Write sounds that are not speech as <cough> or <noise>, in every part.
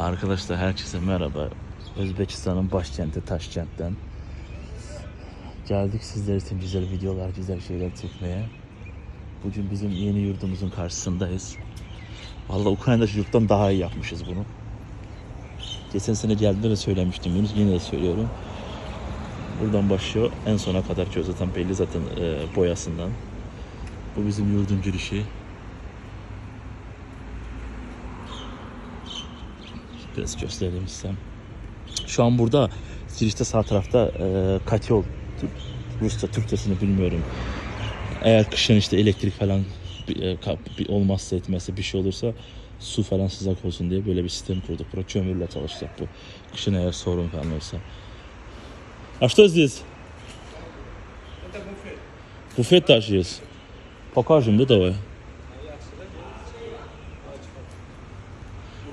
Arkadaşlar herkese merhaba. Özbekistan'ın başkenti Taşkent'ten geldik sizler için güzel videolar, güzel şeyler çekmeye. Bugün bizim yeni yurdumuzun karşısındayız. Vallahi Ukrayna'daki yurttan daha iyi yapmışız bunu. Geçen sene geldiğinde de söylemiştim Yunus, yine de söylüyorum. Buradan başlıyor en sona kadar ki zaten belli zaten e, boyasından. Bu bizim yurdun girişi. Biraz göstereyim size. Şu an burada girişte sağ tarafta e, katyol Rusça Türkçesini bilmiyorum. Eğer kışın işte elektrik falan bir, e, kap- bir olmazsa etmezse bir şey olursa su falan sıcak olsun diye böyle bir sistem kurduk. Burada kömürle çalışacak bu. Kışın eğer sorun falan olsa. А что здесь? Это буфет. Буфет даже есть. Покажем, да, давай.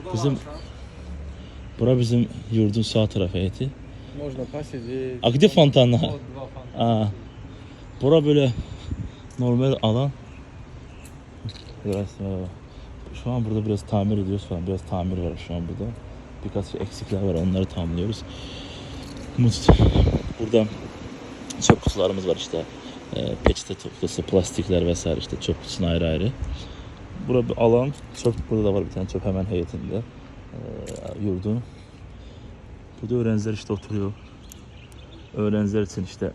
Burada Bizim- var şu an. Bura bizim yurdun sağ tarafı eti. Можно посидеть. А где фонтан? Вот два фонтана. Aa, bura böyle normal alan. Biraz e, şu an burada biraz tamir ediyoruz falan. Biraz tamir var şu an burada. Birkaç eksikler var onları tamamlıyoruz. Mut- Burada çöp kutularımız var işte. E, peçete kutusu, plastikler vesaire işte çöp kutusuna ayrı ayrı. Burada bir alan. Çöp burada da var bir tane çöp hemen heyetinde. Ee, yurdu. Burada öğrenciler işte oturuyor. Öğrenciler için işte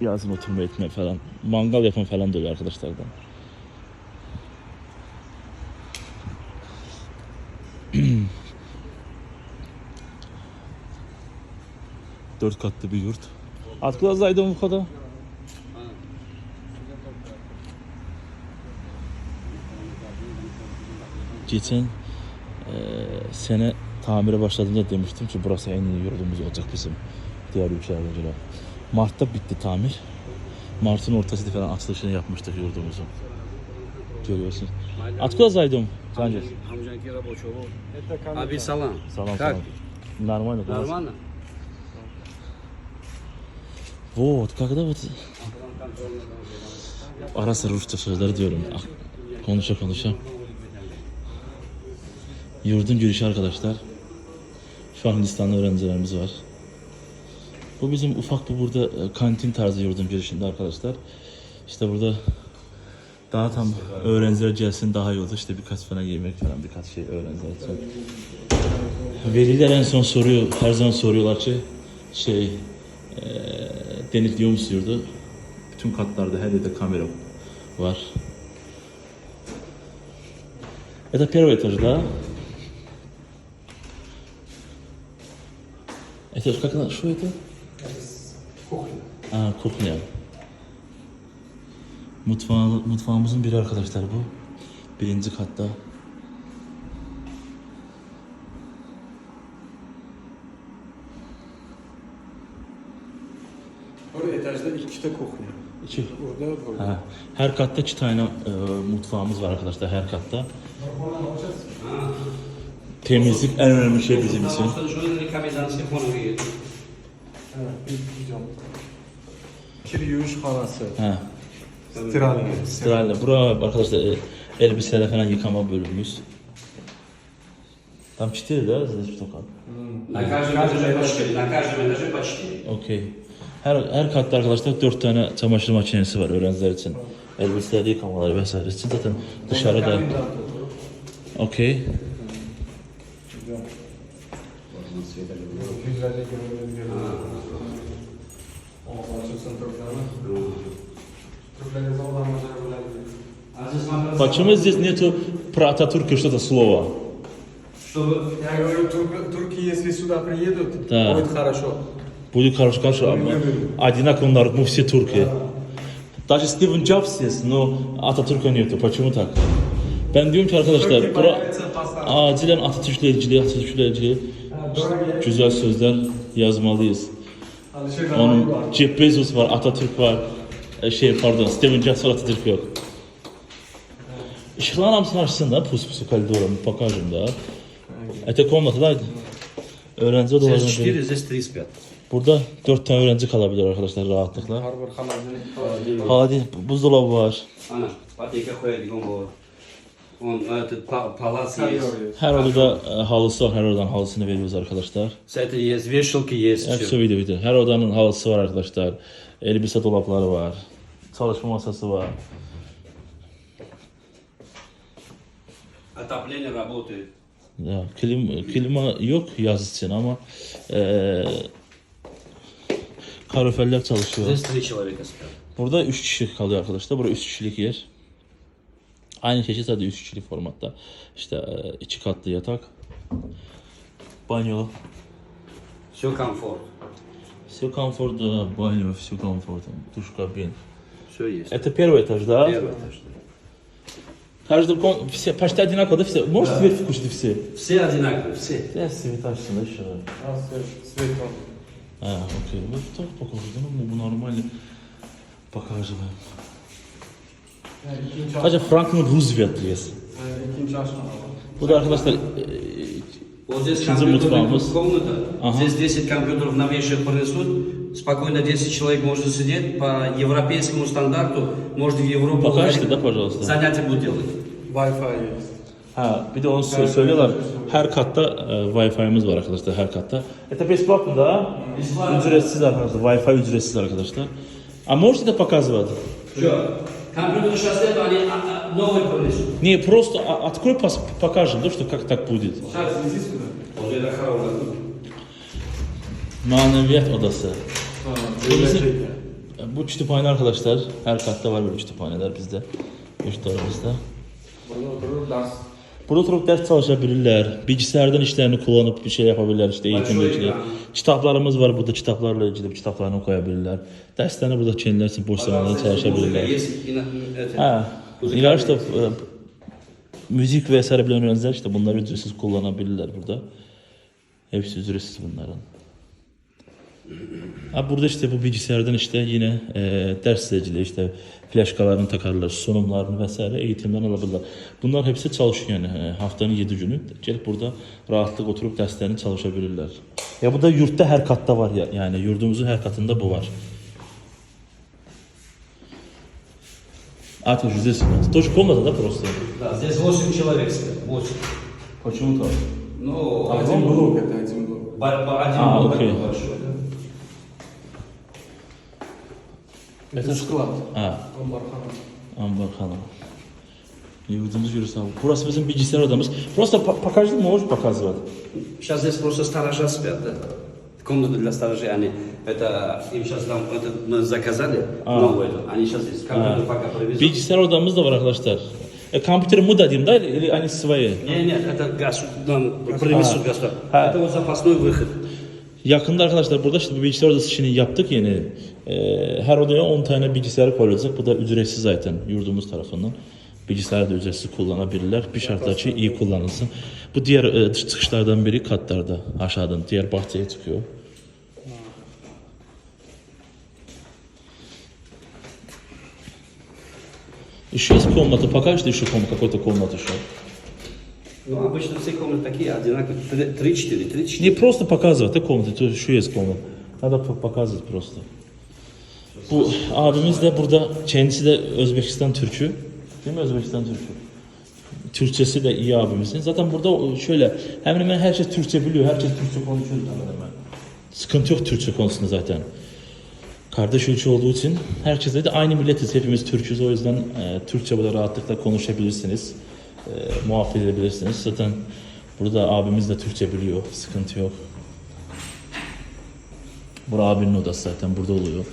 yazın oturma etme falan. Mangal yapın falan diyor arkadaşlardan. <clears throat> Dört katlı bir yurt. Atkılaz aydın bu kadar. Geçen e, sene tamire başladığında demiştim ki burası en iyi yurdumuz olacak bizim diğer ülkelerden göre. Mart'ta bitti tamir. Mart'ın ortasında falan açılışını yapmıştık yurdumuzun. Görüyorsun. Откуда зайдем? Санжи. Амжанки рабочего. Это Аби камера. салам. Салам, Как? салам. Нормально. класс. Нормально? Вот, когда вот ara sıra Rusça sözleri diyorum. Ah, Konuşa konuşa. Yurdun girişi arkadaşlar. Şu an Hindistanlı öğrencilerimiz var. Bu bizim ufak bir burada e, kantin tarzı yurdun girişinde arkadaşlar. İşte burada daha tam öğrenciler gelsin daha iyi olur. İşte birkaç falan yemek falan birkaç şey öğrenciler için. Veliler en son soruyor, her zaman soruyorlar ki şey e, denetliyor musun yurdu? Bütün katlarda her yerde kamera var. Это первый этаж, да? Это ж как она, что это? Кухня. Aa, kухня. Mutfağı, mutfağımızın biri arkadaşlar bu. Birinci katta. Orada etajda iki de kухня. İki. Burada burada. Ha, her katta iki tane e, mutfağımız var arkadaşlar her katta. Temizlik en önemli şey bizim için. Կամեզանցի խոնորի է։ Evet, bir hocam. Kir yürüyüş hanası. Ha. Stirali. Stirali. Bura arkadaşlar e, elbiseler falan yıkama bölümümüz. Tam 4 da siz tokat. Na każdym metrze po 4, na każdym metrze po 4. Okey. Her, her katta arkadaşlar 4 tane çamaşır makinesi var öğrenciler için. Elbiseleri yıkamaları vesaire için zaten dışarıda. Okey. Почему здесь нету про Ататурка что-то слова? Чтобы Я говорю, турк- турки, если сюда приедут, Да. будет хорошо. Будет хорошо, хорошо. а Одинаково народ, мы все турки. Даже Стивен Джобс есть, но Ататürk'e нету. Почему так? Ben diyorum ki arkadaşlar, bura acilen Atatürk'le ilgili, Atatürk'le ilgili. güzel sözler yazmalıyız. Alışır Onun var. Jeff Bezos var, Atatürk var. E, şey pardon, Steven Jobs var, Atatürk yok. Işıkların hepsini açsın da, pus pusu koridorum, покажем da. Это komnata da öğrenci здесь odalarına четыре, здесь три спят. Burada dört tane öğrenci kalabilir arkadaşlar rahatlıkla. Harbor Hamaz'ın Hadi buzdolabı var. Ana, патейка ходит, бегом Он этот па- палац есть. Ковер Her odada e, halısı var. Her odanın halısını veriyoruz arkadaşlar. Кстати, есть вешалки, есть Hepsi всё. video video. Her odanın halısı var arkadaşlar. Elbise dolapları var. Çalışma masası var. Отопление работает. Ya, klim, klima yok yaz için ama eee kaloriferler çalışıyor. Здесь три человека спят. Burada 3 kişi kalıyor arkadaşlar. Burada 3 kişilik yer. Aynı şekilde sadece 3 kişilik formatta. İşte eee, iki katlı yatak. Banyo. Все комфорт. Все комфортно, баню, все комфортно. Душ, кабин. Все есть. Это первый этаж, да? Первый этаж. Каждый ком... все, почти одинаково, да, все? Можешь дверь включить все? Все одинаковые, все. Я цветочный, да, еще. А, свет, свет. А, окей. Вот так покажу, да, ну, мы нормально показываем. Sadece. Franklin Roosevelt aşama. Bu da arkadaşlar Вот здесь Шинза компьютерная Мутфамус. комната. Ага. Здесь 10 компьютеров новейших принесут. Спокойно 10 человек может сидеть. По европейскому стандарту может в Европу покажите, да, пожалуйста. занятия будут делать. Wi-Fi есть. Ha, bir de onu sö- söylüyorlar. Her katta e, Wi-Fi'miz var arkadaşlar her katta. Это бесплатно, да? Ücretsiz arkadaşlar. Wi-Fi ücretsiz arkadaşlar. А можете это показывать? Все. Компьютер сейчас нет, они а, а, новый принесут. Не, просто а- открой, пос- покажем, да, что как так будет. Сейчас иди сюда. Вот это хорошо. Maneviyat odası. Tamam. Burası- Bu kütüphane arkadaşlar. Her katta var böyle kütüphaneler bizde. Yurtlarımızda. Burada oturur ders. Burada oturup ders çalışabilirler. Bilgisayardan işlerini kullanıp bir şey yapabilirler işte eğitimle ilgili. Kitaplarımız var burada kitaplarla ilgili kitaplarını okuyabilirler. Derslerini burada kendilerisi boş zamanında çalışabilirler. Ha. İlaç da e, müzik vesaire bilen öğrenciler işte bunları ücretsiz kullanabilirler burada. Hepsi ücretsiz bunların. Ha burada işte bu bilgisayardan işte yine e, ders izleyiciliği işte flaşkalarını takarlar, sunumlarını vesaire eğitimden alabilirler. Bunlar hepsi çalışıyor yani e, haftanın 7 günü gelip burada rahatlık oturup derslerini çalışabilirler. Ya bu da yurtta her katta var ya yani yurdumuzun her katında bu var. А, ты же здесь у нас. Тоже комната, да, просто? Да, здесь 8 человек спят. 8. Почему так? Ну, Один блок это один блок. Ба- ба- один А, блок окей. такой большой, Это склад. Ambarхана. Ambar Hanım. Yurdumuz görürüz abi. Burası bizim bilgisayar odamız. Просто по- покажи, можешь показывать? Сейчас здесь просто сторожа спят, да? Комната для сторожей, они, это, им сейчас там, это мы заказали, А. новую эту, они сейчас здесь, компьютер пока привезут. Bilgisayar odamız da var arkadaşlar. E, компьютер мы дадим, да, или они свои? Нет, нет, это газ, нам привезут газ. А. Это вот запасной выход. Yakında arkadaşlar burada işte bu bilgisayar odası işini yaptık yeni. Ee, her odaya 10 tane bilgisayar koyulacak. Bu da ücretsiz zaten yurdumuz tarafından. Bilgisayar da ücretsiz kullanabilirler. Bir şartla ki iyi kullanılsın. Bu diğer e, dış çıkışlardan biri katlarda aşağıdan diğer bahçeye çıkıyor. Еще есть комната, покажешь еще ком- какой-то комнату еще? Ну, обычно все комнаты такие, одинаковые, 3-4, 3-4. Не просто показывать, да, комнаты, то еще есть комната. Надо по- показывать просто. Bu abimiz de burada, kendisi de Özbekistan Türk'ü. Değil mi Özbekistan Türk'ü? Türkçesi de iyi abimizin. Zaten burada o- şöyle hemen hemen herkes Türkçe biliyor. Herkes Türkçe konuşuyor hemen hemen. Sıkıntı yok Türkçe konusunda zaten. Kardeş ülke olduğu için herkesle de aynı milletiz. Hepimiz Türk'üz. O yüzden e, Türkçe burada rahatlıkla konuşabilirsiniz. E, muhabbet edebilirsiniz. Zaten burada abimiz de Türkçe biliyor. Sıkıntı yok. Bu abinin odası zaten burada oluyor.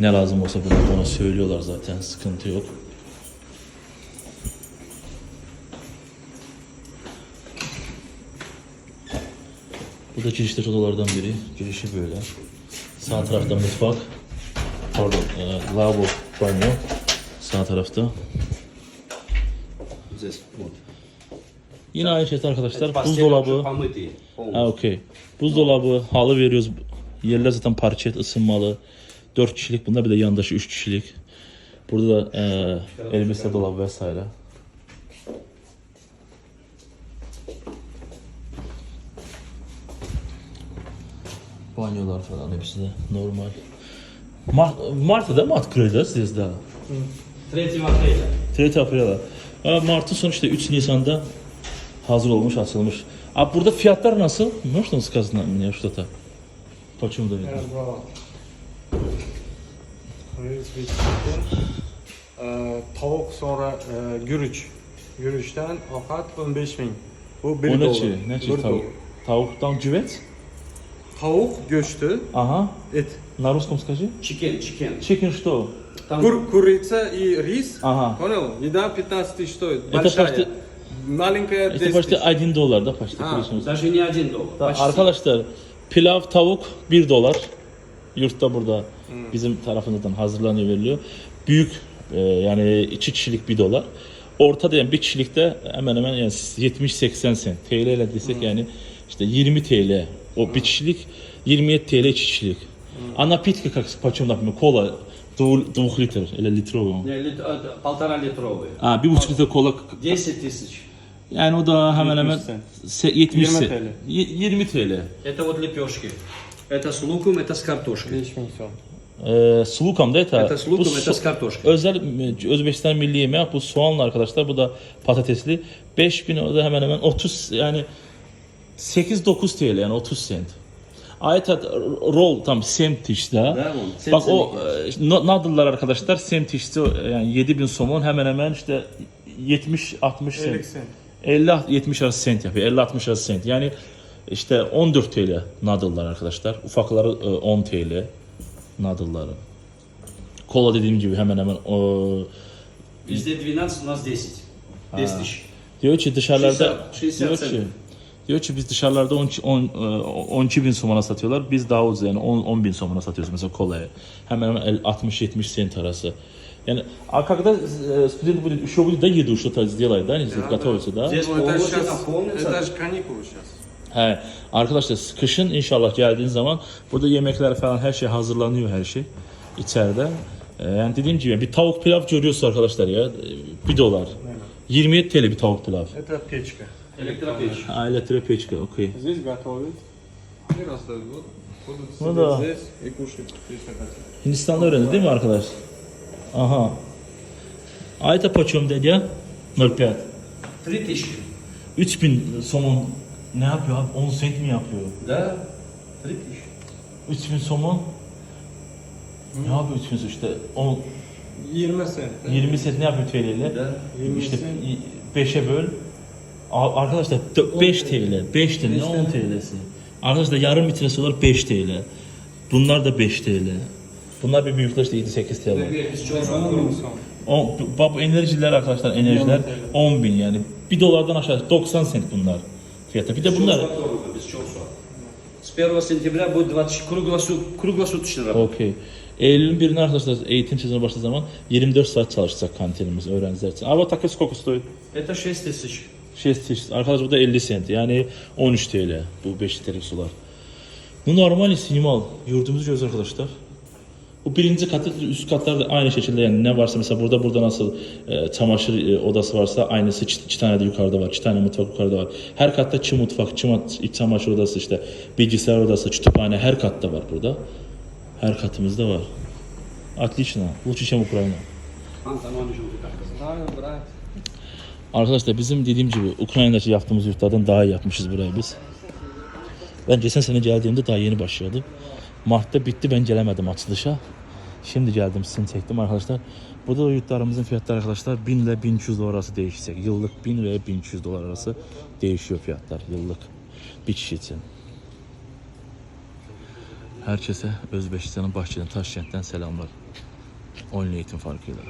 Ne lazım olsa burada ona söylüyorlar zaten. Sıkıntı yok. Bu da girişte odalardan biri. Girişi böyle. Sağ tarafta mutfak. Pardon, e, lavabo, banyo. Sağ tarafta. Yine aynı şey arkadaşlar. Evet, Buzdolabı. Ha okey. Buzdolabı, halı veriyoruz. Yerler zaten parça et, ısınmalı. 4 kişilik bunda bir de yandaşı 3 kişilik. Burada da e, elbise dolabı vesaire. Banyolar falan hepsi de normal. Mart, Mart'ta değil mi Mart Kredi sizde? 3 Mart'ta. 3 Mart'ta. Ha, Mart'ın sonu işte 3 Nisan'da hazır olmuş, açılmış. Abi burada fiyatlar nasıl? Можно сказать мне что-то? Почему да? Evet, bravo. Reis Ee, tavuk sonra e, gürüç. Gürüçten akat 15 bin. Bu 1 O ne dolar. çi? Ne çi Bir tavuk? dolar. Tavuktan cüvet. Tavuk göçtü, Ага. et. На русском скажи. Чикен, чикен. Chicken что? Там Кур, курица и рис. Ага. Понял? Еда 15 тысяч стоит. Это Большая. почти- Маленькая İşte 10 başta тысяч. 1 dolar da почти Ha. biliyorsunuz. даже не один доллар. Da- почти. Arkadaşlar pilav tavuk 1 dolar. Yurtta burada bizim tarafımızdan hazırlanıyor veriliyor. Büyük e, yani 2 kişilik 1 dolar. Ortada yani bir kişilikte hemen hemen yani 70-80 sent. TL ile desek yani işte 20 TL o bir kişilik 27 TL 2 kişilik. А напитки как почем, например, кола двух двух литров или литрового. Не, лит- это Полтора литровые. Ha, bir buçuk litre kola 10 tысяч. yani o da hemen hemen 70 se- 70 20 se- TL. y- 20 TL. Это вот лепешки. Это с луком, это с картошкой. 5 bin son. Ee, slukam da eta. Это с луком, Bu это so- с kартошкой. Özel e, Özbekistan milli yemeği bu soğanlı arkadaşlar. Bu da patatesli. 5000 o da hemen hemen 30 yani 8-9 TL yani 30 sent. Ayet roll tam semt işte. Да, вон, Bak цен- o e, no- noodle'lar arkadaşlar semt işte yani 7000 somon hemen hemen işte 70-60 50 sent. sent. 50-70 arası sent yapıyor. 50-60 arası sent. Yani işte 14 TL noodle'lar arkadaşlar. Ufakları e, 10 TL noodle'ları. Kola dediğim gibi hemen hemen o Везде 12, у нас 10. 10 тысяч. diyor ki dışarılarda 60, 60 diyor sent. ki diyor ki biz dışarılarda 10, 10, 12 bin somona satıyorlar. Biz daha ucuz yani 10, 10 bin somona satıyoruz mesela kolaya. Hemen hemen 60-70 sent arası. Yani а когда э, студент будет еще будет до еду что-то сделать, да, не знаю, готовится, да? Здесь Ну, это полгода сейчас, наполнится. это же каникулы сейчас. He, arkadaşlar kışın inşallah geldiğin zaman burada yemekler falan her şey hazırlanıyor her şey içeride. Ee, yani dediğim gibi bir tavuk pilav görüyorsa arkadaşlar ya bir dolar. 27 TL bir tavuk pilav. Это печка. Электропечь. Ha, elektrik peçka, okey. Здесь готовят. И раздают. Вот. Будут Ну сидеть да. здесь и кушать, если хотят. Hindistan'da öğrendi değil mi arkadaş? Aha. Ayta poçum dedi ya. 0,5. 3 тысячи. 3000 somon ne yapıyor abi? 10 sent mi yapıyor? Да, 3 тысячи. 3000 somon ne yapıyor 3000 somon? işte 10, 20 sent. 20 sent ne yapıyor TL ile? Да. İşte 5'e böl. A- Arkadaşlar 5 TL. 5 TL. Ne 10 TL'si? Arkadaşlar yarım litresi olarak 5 TL. Bunlar da 5 TL. Bunlar bir büyükler işte 7-8 TL. Например, из чего 10 bin son. O, bak bu enerjiler arkadaşlar enerjiler 10 bin yani. 1 dolardan aşağı 90 sent bunlar fiyata. Bir de bunlar без чёрсу. С 1 сентября будет 20 круглосу- круглосуточно работать. okey. Eylül'ün birine arkadaşlar eğitim sezonu başladığı zaman 24 saat çalışacak kantinimiz öğrenciler için. Ama takı koku stoy. Это 6 tысяч. Şey, arkadaş bu da 50 sent yani 13 TL bu 5 litrelik sular. Bu normal sinimal yurdumuz göz arkadaşlar. Bu birinci katı üst katlar da aynı şekilde yani ne varsa mesela burada burada nasıl e, çamaşır e, odası varsa aynısı iki, iki tane de yukarıda var. iki tane mutfak yukarıda var. Her katta çi mutfak, çi mat, iç çamaşır odası işte bilgisayar odası, kütüphane her katta var burada. Her katımızda var. Отлично. Лучше, чем Украина. Arkadaşlar bizim dediğim gibi Ukrayna'daki yaptığımız yurtlardan daha iyi yapmışız burayı biz. Ben geçen sene geldiğimde daha yeni başlıyordu. Mart'ta bitti ben gelemedim açılışa. Şimdi geldim sizin çektim arkadaşlar. Burada da yurtlarımızın fiyatları arkadaşlar 1000 ile 1200 dolar arası değişecek. Yıllık 1000 ve 1200 dolar arası değişiyor fiyatlar yıllık bir kişi için. Herkese Özbekistan'ın Bahçeli'nin Taşkent'ten selamlar. Oyun eğitim farkıyla.